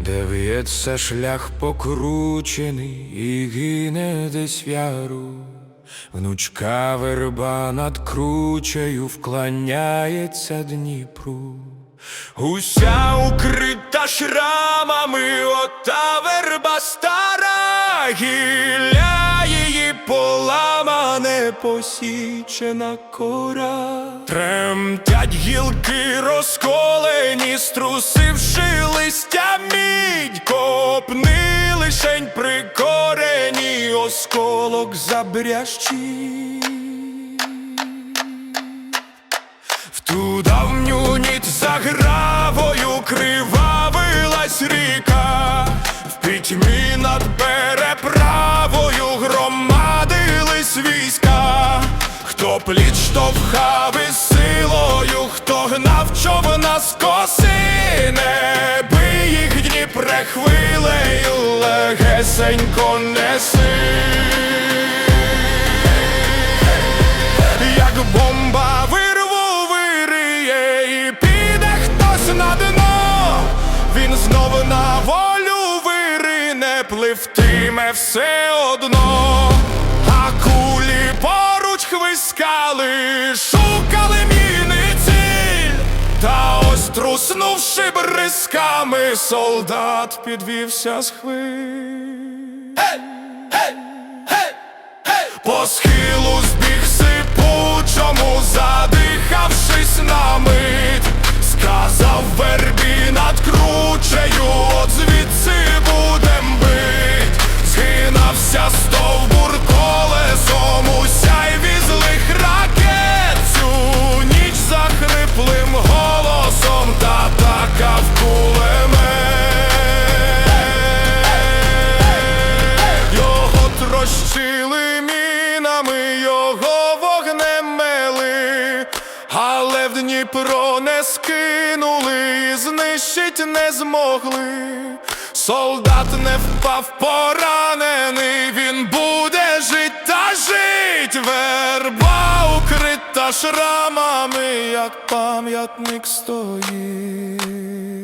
де в'ється шлях покручений і гине десь яру. Внучка верба над кручею вклоняється Дніпру. Уся укрита шрамами, ота верба стара, гілля поламане, посічена кора. Тремтять гілки розколені, струсивши листя мідь, копни лишень при корені, осколок забрящить. В ту давню ніч за гравою кривавилась хто пліч штовхав із силою, хто гнав човна з коси, не бий їх Дніпре хвилею, легесенько неси. Як бомба вирву вириє і піде хтось на дно, він знову на волю вирине, пливтиме все одно, хвискали, шукали міни ціль, та ось труснувши бризками, солдат підвівся з хвиль. По схилу збіг сипучому, задихавшись трощили мінами, його вогнем мели, але в Дніпро не скинули, і знищить не змогли. Солдат не впав поранений, він буде жить та жить, верба укрита шрамами, як пам'ятник стоїть.